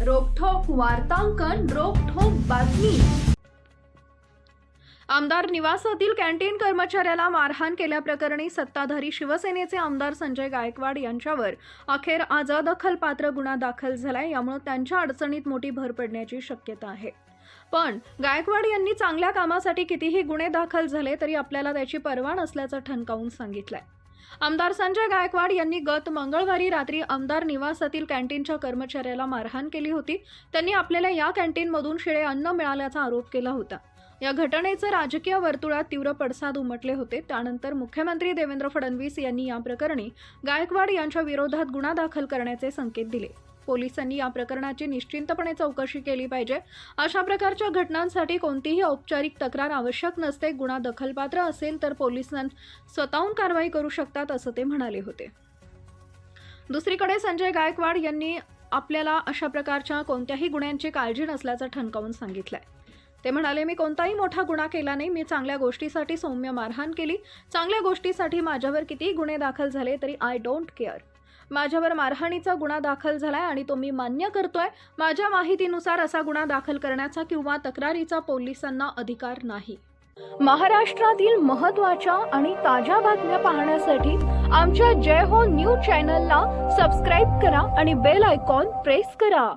वार्तांकन रोखोक बातमी. आमदार निवासातील कॅन्टीन कर्मचाऱ्याला मारहाण केल्याप्रकरणी सत्ताधारी शिवसेनेचे आमदार संजय गायकवाड यांच्यावर अखेर अजादखलपात्र गुन्हा दाखल झालाय यामुळे त्यांच्या अडचणीत मोठी भर पडण्याची शक्यता आहे. पण गायकवाड यांनी चांगल्या कामासाठी कितीही गुन्हे दाखल झाले तरी आपल्याला त्याची पर्वा नसल्याचं ठणकावून सांगितलंय. आमदार संजय गायकवाड यांनी गत मंगळवारी रात्री आमदार निवासातील कॅन्टीनच्या कर्मचाऱ्याला मारहाण केली होती. त्यांनी आपल्याला या कॅन्टीनमधून शिळे अन्न मिळाल्याचा आरोप केला होता. या घटनेचे राजकीय वर्तुळात तीव्र पडसाद उमटले होते. त्यानंतर मुख्यमंत्री देवेंद्र फडणवीस यांनी या प्रकरणी गायकवाड यांच्या विरोधात गुन्हा दाखल करण्याचे संकेत दिले. पोलिसांनी या प्रकरणाची निश्चिंतपणे चौकशी केली पाहिजे. अशा प्रकारच्या घटनांसाठी कोणतीही औपचारिक तक्रार आवश्यक नसते. गुन्हा दखलपात्र असेल तर पोलिसां स्वतःहून कारवाई करू शकतात असं ते म्हणाले होते. दुसरीकडे संजय गायकवाड यांनी आपल्याला अशा प्रकारच्या कोणत्याही गुन्ह्यांची काळजी नसल्याचं ठणकावून सांगितलंय. ते म्हणाले मी कोणताही मोठा गुन्हा केला नाही. मी चांगल्या गोष्टीसाठी सौम्य मारहाण केली. चांगल्या गोष्टीसाठी माझ्यावर कितीही गुन्हे दाखल झाले तरी आय डोंट केअर माझ्यावर मारहाणीचा गुन्हा दाखल झालाय आणि तो मी मान्य करतोय. माझ्या माहितीनुसार असा गुन्हा दाखल करण्याचा किंवा तक्रारीचा पोलिसांना अधिकार नाही. महाराष्ट्रातील महत्त्वाच्या आणि ताज्या बातम्या पाहण्यासाठी आमच्या जय हो न्यूज चॅनलला सबस्क्राईब करा आणि बेल आयकॉन प्रेस करा.